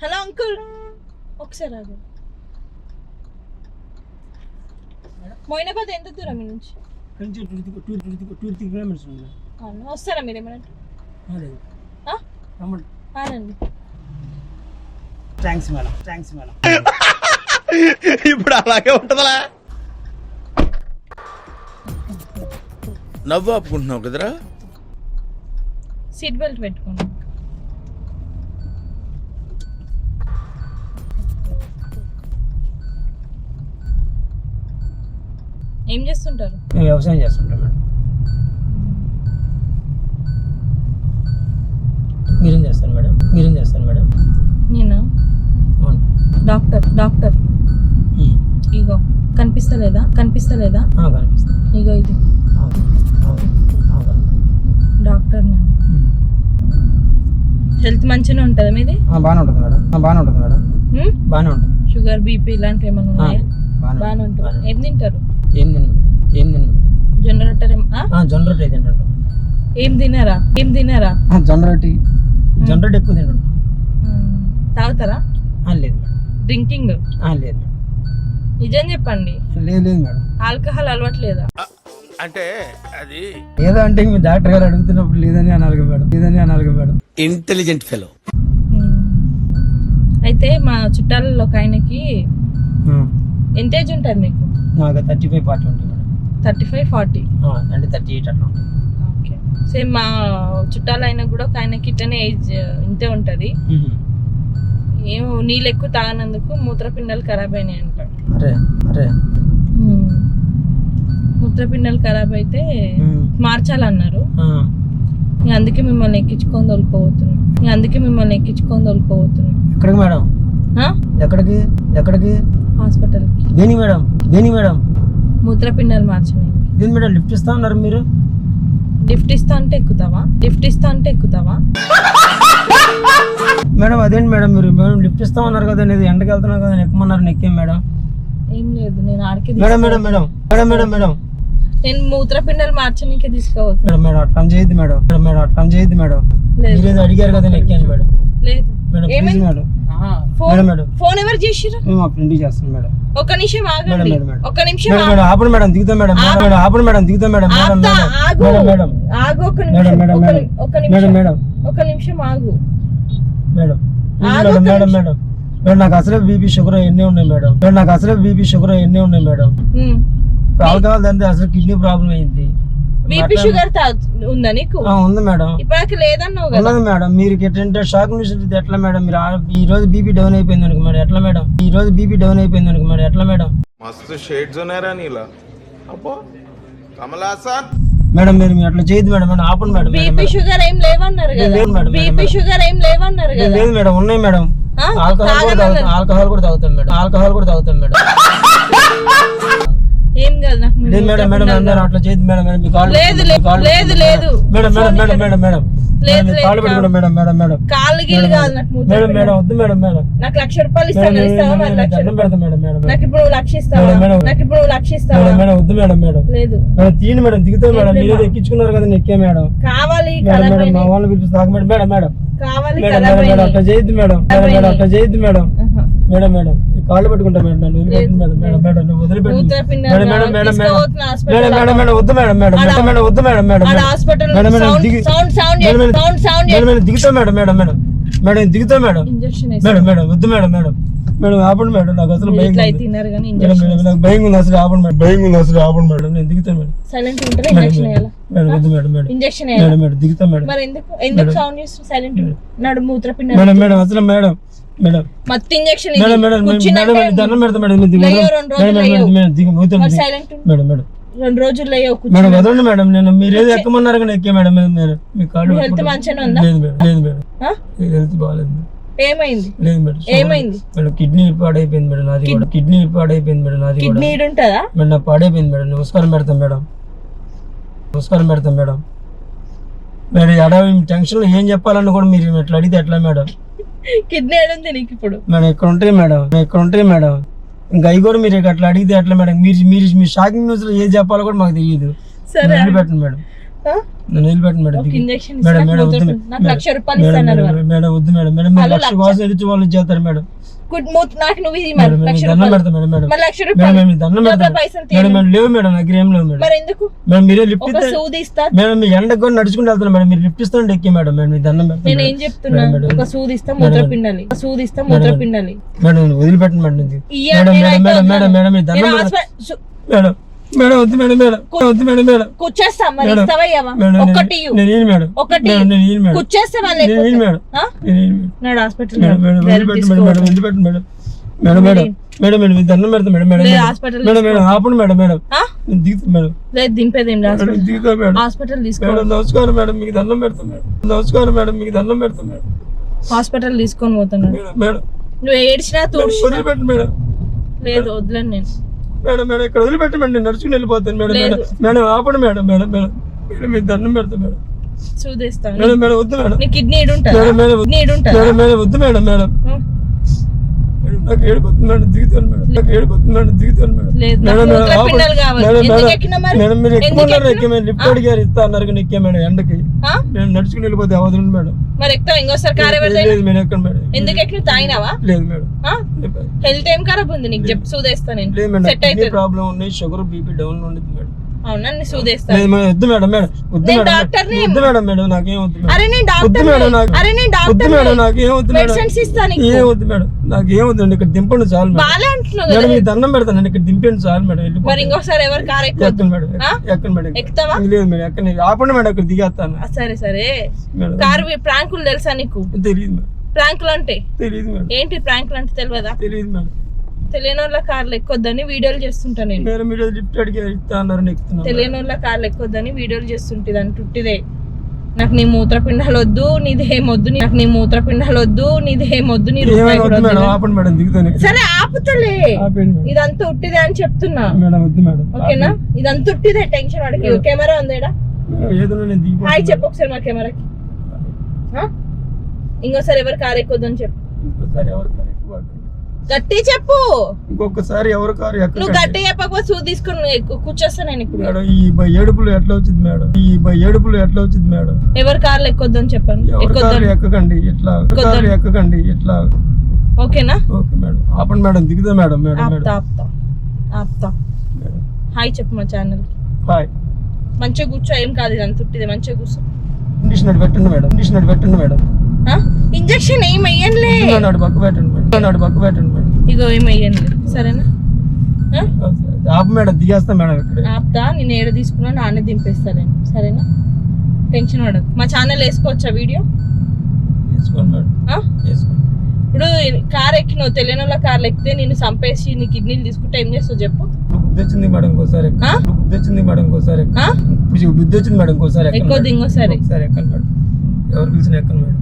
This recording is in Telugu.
హలో అంకుల్ ఒకసారి ఆగు. మోయినాబాద్ ఎంత దూరం మీ నుంచి? కొంచెం two two two two three kilometres ఉంది. అవును వస్తారా మీరు ఏమైనా అదే ఆ? రమ్మండి ఆనండి థ్యాంక్స్ మేడం థ్యాంక్స్ మేడం ఇప్పుడు అలాగే ఉంటదా నవ్వు ఆపుకుంటున్నావు కదరా? సీట్ బెల్ట్ పెట్టుకోండి. ఏం చేస్తుంటారు? మేము వ్యవసాయం చేస్తుంటాం మేడం. మీరేం చేస్తారు మేడం? మీరేం చేస్తారు మేడం? నేను? అవును. Doctor doctor. ఉమ్. ఇగో కనిపిస్తలేదా? కనిపిస్తలేదా? ఆ, కనిపిస్తుంది. ఇగో ఇది. అవును అవును అవును. కనిపిస్తుంది. డాక్టర్ నేను. ఉమ్. హెల్త్ మంచిగానే ఉంటుందా మీది? ఆ, బాగానే ఉంటుంది మేడం. ఆ, బాగానే ఉంటుంది మేడం. హ్మ్? బాగానే ఉంటుంది. షుగర్ బీపీ ఇలాంటివి ఏమైనా ఆ, ఉన్నాయా? బాగానే బాగానే ఉంటుంది ఏం తింటారు? ఏం తిన ఏం తిన జొన్న రొట్టె తింటుంటాం. ఏం తినారా? ఏం తినారా? జొన్న రొట్టి. జొన్న రొట్టె ఎక్కువ తింటుంటాం. తాగుతారా? ఆ, లేదు. Madam drinking? ఆ, లేదు. నిజం చెప్పండి. లేదు లేదు మేడం. ఆల్కహాల్ అలవాట్లేదా? అంటే అది ఏదో అంటే మీ డాక్టర్ గారు అడుగుతున్నప్పుడు లేదని అనాలి మేడం. లేదని అనాలి కదా మేడం. Intelligent fellow. అయితే మా చుట్టాలలో ఒక ఆయనకి ఎంత ఏజ్ ఉంటుంది మీకు? నాకు థర్టీ ఫైవ్ ఫార్టీ ఉంటుంది మేడం. థర్టీ ఫైవ్ ఫార్టీ అంటే థర్టీ ఎయిట్ అట్లా ఉంటుంది. ఓకే. సేమ్ మా చుట్టాలు అయినా కూడా ఒక ఆయనకి ఇట్టనే ఏజ్ ఇంతే ఉంటుంది. ఏమో నీళ్ళు ఎక్కువ తాగనందుకు మూత్రపిండాలు ఖరాబ్ అయినాయి అంట అరే అరే. మూత్రపిండాలు ఖరాబ్ అయితే. మార్చాలన్నారు. అందుకే మిమ్మల్ని ఎక్కించుకొని తోలుకోబోతున్నాం. అందుకే మిమ్మల్ని ఎక్కించుకొని తోలుకోబోతున్నాం. ఎక్కడికి మేడం? ఎక్కడికి? ఎక్కడికి? హాస్పిటల్కి. దేని మేడం? దేని మేడం? మూత్రపిండాలు మార్చని దేని మేడం? లిఫ్ట్ ఇస్తా ఉన్నారు మీరు? లిఫ్ట్ ఇస్తా అంటే ఎక్కుతావా? లిఫ్ట్ ఇస్తా అంటే ఎక్కుతావా? మేడం అదేంటి మేడం మీరు? మేడం లిఫ్ట్ ఇస్తా ఉన్నారు కదా నేను ఎండకి వెళ్తున్నాను కదా ఎక్కమన్నారు నెక్కేం మేడం. ఏం లేదు నేను ఆడికి madam madam madam madam madam madam నేను మూత్రపిండాలు మార్చనీకే తీసుకోబోతున్నా మేడం మేడం అట్లా చేయొద్దు మేడం. మేడం అట్లా చేయొద్దు మేడం. లేదు. మీరు అడిగారు కదా నెక్కాను మేడం. లేదు. Madam madam. ఫోన్ ఎవరు చేసిర్రు? మేము ఫ్రెండ్కి చేస్తాం మేడం. ఒక నిమిషం ఆగండి. ఒక నిమిషం మేడం ఆపండి మేడం దిగుతాం మేడం. మేడం ఆపండి. మేడం దిగుతాం మేడం. మేడం మేడం ఆగు. మేడం ఆగు ఒక నిమిషం. Madam madam. ఒక నిమిషం మేడం ఒక నిమిషం. ఆగు. Madam. Madam madam madam. Madam నాకు అసలే బీపీ షుగర్ ఎన్ని ఉన్నాయి మేడం? మేడం నాకు అసలే బీపీ షుగర్ ఎన్ని ఉన్నాయి మేడం. ఆల్కహాల్ అంటే అసలు కిడ్నీ ప్రాబ్లం అయింది. బీపీ షుగర్ తా- ఉందా నీకు? ఆ, ఉంది మేడం. ఇప్పటికి లేదన్నావు కదా. ఉన్నది మేడం. మీరు ఎట్లంటే షాక్ న్యూస్ ఎట్లా మేడం? మీరు ఈ రోజు బీపీ డౌన్ అయిపోయింది అనుకో మేడం. ఎట్లా మేడం? ఈ రోజు బీపీ డౌన్ అయిపోయింది అనుకో మేడం. ఎట్లా మేడం? మస్తు షేడ్స్ ఉన్నాయరా నీలా. అబ్బో కమలాసన్ మేడం మీరు అట్లా చేయొద్దు మేడం. మేడం ఆపండి మేడం. బీపీ షుగర్ ఏం లేవన్నారు కదా. లేదు మేడం, మేడం, బీపీ షుగర్ ఏం లేవన్నారు. కదా. లేదు మేడం. ఉన్నాయి మేడం? ఆల్కహాల్ కూడా ఆల్కహాల్ కూడా తాగుతాం మేడం. ఆల్కహాల్ కూడా తాగుతాం మేడం. ఏం కాదు నాకు మీ లేదు మేడం మేడం అట్లా చేయొద్దు మేడం మేడం మీ కాళ్ళు లేదు, లేదు, లేదు. Madam madam madam. Madam madam లేదు, మేడం, కాళ్ళు మేడం మేడం మేడం కాళ్ళు గీళ్ళు కాదు నాకు మేడం వద్దు మేడం మేడం నాకు లక్ష రూపాయలు ఇస్తాను మేడం, ఇస్తావా మరి మేడం, లక్ష దండం పెడతాం మేడం మేడం మేడం నాకు ఇప్పుడు నువ్వు లక్ష ఇస్తావా మేడం, మేడం. నాకు ఇప్పుడు నువ్వు లక్ష ఇస్తావా మేడం మేడం వద్దు మేడం మేడం లేదు మేడం తీయండి మేడం దిగుతాం మేడం మీరు. ఎక్కించుకున్నారు కదా నెక్కే మేడం కావాలి మేడం మా పిలిపిస్తాక మేడం మేడం మేడం కావాలి మేడం అట్లా. చేయొద్దు మేడం మేడం మేడం అట్లా చేయొద్దు మేడం. మేడం మేడం కాళ్ళు పెట్టుకుంటా మేడం నన్ను మేడం మేడం మేడం నువ్వు వదిలిపెట్టు మూత్రపిండాలు మేడం మేడం మేడం మేడం తీసుకోవద్దు హాస్పిటల్ మేడం మేడం మేడం వద్దు మేడం మేడం మేడం మేడం వద్దు madam madam madam hospital madam దిగి- madam madam sound sound madam madam దిగుతా మేడం మేడం మేడం మేడం దిగుతా మేడం ఇంజెక్షన్ మేడం మేడం వద్దు మేడం మేడం మేడం ఆపండి మేడం నాకు అసలు భయం నాకు భయం ఉంది అసలు ఆపండి మేడం భయం ఉంది అసలు ఆపండి మేడం నేను దిగుతా madam silent madam injection madam వద్దు మేడం మేడం ఇంజెక్షన్ వేయాలా మేడం మేడం దిగుతా మేడం మరి ఎందుకు ఎందుకు సౌండ్ చేస్తుంది సైలెంట్ నడు మూత్రపిండాలు మేడం మేడం అసలు మేడం మేడం. మత్తు ఇంజెక్షన్ మేడం మేడం దండం పెడతా madam madam madam madam madam దిగు రెండు నేను మీరు ఏదో ఎక్కమన్నారు కానీ ఎక్కే మేడం మీరు మీ కాళ్ళు హెల్త్ ఉందా? లేదు మేడం లేదు మేడం. ఆ? హెల్త్ బాగాలేదు. ఏమైంది? లేదు మేడం ఏమైంది? మేడం కిడ్నీ పాడైపోయింది మేడం నాది కూడా కిడ్నీ పాడైపోయింది మేడం నాది కిడ్నీ ఉంటుందా మేడం పాడైపోయింది మేడం నమస్కారం పెడతాం మేడం. నమస్కారం పెడతాం మేడం. మేడం ఎడ టెన్షన్లో ఏం చెప్పాలన్నా కూడా మీరు ఇట్లా అడిగితే ఎట్లా మేడం? కిడ్నీ ఏడుంది నీకు ఇప్పుడు. మేడం ఇక్కడ ఉంటాయి మేడం ఇక్కడ ఉంటాయి మేడం. ఇంకా అవి కూడా మీరు అట్లా అడిగితే ఎట్లా మేడం. మీరు మీరు మీ షాకింగ్ న్యూస్లో ఏం చెప్పాలో కూడా మాకు తెలియదు. సరే. పెట్టండి మేడం. ఆ? నన్ను వదిలిపెట్టండి మేడం. మేడం మేడం వద్దు మేడం. నాకు లక్ష రూపాయలు మేడం, వద్దు మేడం. మేడం లక్ష- కోసం ఎదుటి వాళ్ళు చేస్తారు మేడం. గుడ్ మూత్ నాకు నువ్వు ఇది మేడం మరి లక్ష రూపాయలు. మరి లక్ష రూపాయలు. పైసలు తీయండి. లేవు మేడం నాకు ఏం లేవు మేడం. మరి ఎందుకు? మేడం మీరే లిఫ్ట్ ఒక ఇస్తే సూది ఇస్తా. మేడం మీ ఎండకు కూడా నడుచుకుంటూ వెళ్తున్నా మేడం. మీరు లిఫ్ట్ ఇస్తానంటే ఎక్కి మేడం మేడం మీ దండం పెడతా నేను. ఏం చెప్తున్నా. ఒక సూది ఇస్తా మూత్ర పిండాలి ఒక సూది ఇస్తా మూత్ర పిండాలి మేడం వదిలిపెట్టండి మేడం మేడం మేడం మేడం మీ దండం మేడం. మేడం వద్దు మేడం మేడం. వద్దు మేడం మేడం. కూర్చేస్తా మరి నేను- ఒక్కటి మేడం. ఒకటి నేను మేడం. కూర్చేస్తే నేను? నేను హాస్పిటల్ మేడం మేడం మేడం. వదిలిపెట్టండి madam? Madam madam madam madam మీ దండం పెడతా madam madam. Hospital madam madam ఆపండి మేడం మేడం. దిగుతా మేడం. లేదు దింపేదేం దిగుతా మేడం. హాస్పిటల్ తీసుకో. మేడం నమస్కారం మేడం మీకు దండం పెడతా మేడం. నమస్కారం మేడం మీకు దండం పెడతా మేడం. హాస్పిటల్ తీసుకొని పోతున్నాడు మేడం నువ్వు ఏడ్చినా వదిలిపెట్టండి మేడం. లేదు వదిలేను నేను. మేడం మేడం ఇక్కడ వదిలిపెట్టి మేడం నేను నడుచుకుని వెళ్ళిపోతాను. Madam madam. మేడం ఆపండి మేడం మేడం మేడం. మేడం మీకు దండం పెడతా మేడం. చూదేస్తాను. మేడం మేడం వద్దు madam. Kidney madam madam madam వద్దు మేడం మేడం. నాకు ఏడుపోతుంది మేడం. దిగుతాను మేడం. నాకు ఏడుపోతుంది madam madam madam madam madam ఎక్కినా మరి? ఎక్కుమన్నారు ఎక్కినా? ఎక్కే లిఫ్ట్ అడిగారు ఇస్తా అన్నారు ఎక్కే మేడం ఎండకి. నేను నడుచుకుని వెళ్ళిపోతే అవసరం మేడం. మరి ఎక్కువ ఇంకోసారి కార్ లేదు, మేడం ఎక్కడ మేడం. ఎందుకు ఎక్కి తాగినావా? లేదు మేడం. హెల్త్ ఏం ఖరాబ్ ఉంది? నీకు చెప్పు సూదేస్తా నేను. సెట్ ప్రాబ్లం ఉన్నాయి షుగర్ బీపీ డౌన్ ఉండదు మేడం. అవునా నేను సూదేస్తా లేదు మేడం వద్దు మేడం మేడం. వద్దు డాక్టర్ని. వద్దు మేడం మేడం నాకేం వద్దు మేడం. అరే నేను డాక్టర్ మేడం నాకు అరే నేను వద్దు డాక్టర్ మేడం నాకేం వద్దు మేడం. మెడిసిన్స్ ఇస్తా నీకు. ఏం వద్దు మేడం నాకు ఏం వద్దు ఇక్కడ దింపండి చాలు మేడం. బాలే అంటున్నావు మేడం కదా. మీకు దండం పెడతాను ఇక్కడ దింపండి చాలు మేడం. మరి వెళ్ళిపోతాను ఇంకోసారి ఎవరు కార్ మేడం ఆ? ఎక్కండి మేడం. ఎక్కుతావా? లేదు మేడం ఎక్కండి ఆపండి మేడం ఇక్కడ దిగేస్తాను. సరే సరే. కారు ప్రాంకులు తెలుసా నీకు? తెలియదు మేడం. ప్రాంకులు అంటే తెలియదు మేడం. ఏంటి ప్రాంకులు అంటే తెలియదా తెలియదు మేడం. తెలియని వాళ్ళ కార్లు ఎక్కొద్దని వీడియోలు చేస్తుంటా నేను. మేడం మీరు లిఫ్ట్ అడిగి ఇస్తా అన్నారు ఎక్కుతున్నాను తెలియని వాళ్ళ కార్లు ఎక్కొద్దని వీడియోలు చేస్తుంటుంది అని టుట్టిదే నాకు నీ మూత్రపిండాలు వద్దు నీది ఏమొద్దు నాకు నీ మూత్రపిండాలు వద్దు నీది ఏమొద్దు నీ రూపాయి కూడా వద్దు మేడం వద్దు. ఆపండి మేడం దిగుతాను ఇక్కడ. సరే ఆపుతలే. ఆపండి మేడం. ఇదంతా ఉట్టిదే అని చెప్తున్నా. మేడం వద్దు మేడం ఓకేనా? ఇదంతా ఉట్టిదే టెన్షన్ వాడికి కెమెరా ఉందేడా మేడం, నేను హాయ్ దిగిపోతాను చెప్పు ఒకసారి మా కెమెరాకి. ఆ? ఇంకోసారి ఎవరు కారు ఎక్కొద్దని చెప్పు. ఇంకోసారి ఎవరు గట్టి చెప్పు. ఇంకొకసారి ఎవరు కారు నువ్వు గట్టి చెప్పకపోతే సూ తీసుకొని కూర్చోస్తా నేను ఇప్పుడు. మేడం ఈ ఏడుపులు ఎట్లా వచ్చింది మేడం? ఈ ఏడుపులు ఎట్లా వచ్చింది మేడం? ఎవరు కార్లు ఎక్కొద్దని చెప్పాను ఎవరి ఎక్కకండి ఇట్లా. కారు. ఎక్కకండి ఇట్లా. ఓకేనా? Okay madam. ఆపండి మేడం దిగుదా మేడం మేడం ఆపుతా ఆపుతా. ఆపుతా. హాయ్ చెప్పు మా ఛానల్ హాయ్. మంచిగా కూర్చో ఏం కాదు ఇది అంత ఉట్టిదే మంచిగా కూర్చో. కండిషనర్ పెట్టండి మేడం కండిషనర్ పెట్టండి మేడం? ఇంజెక్షన్ ఏం నాడు పక్క పెట్టండి పక్క పెట్టండి ఇగో సరేనా? ఆప మేడం దిగేస్తా మేడం ఇక్కడ ఆపుతా నేను ఏడ తీసుకున్నా నాన్నే దింపేస్తా నేను సరేనా టెన్షన్ పడదు మా ఛానల్ వేసుకోవచ్చా వీడియో వేసుకోండి మేడం? వేసుకోండి ఇప్పుడు కార్ ఎక్కినావు తెలియని వాళ్ళ కార్లు ఎక్కితే నేను చంపేసి నీ కిడ్నీలు తీసుకుంటే ఏం చేస్తావు చెప్పు ఇప్పుడు బుద్ధి వచ్చింది మేడం ఇంకోసారి ఎక్కండి. ఆ? ఇప్పుడు బుద్ధి వచ్చింది మేడం ఇంకోసారి ఎక్కండి. ఆ? ఇప్పుడు బుద్ధి వచ్చింది మేడం ఇంకోసారి ఎక్కువ. ఇంకోసారి ఒకసారి ఎక్కండి మేడం ఎవరు పిలిచిన ఎక్కండి మేడం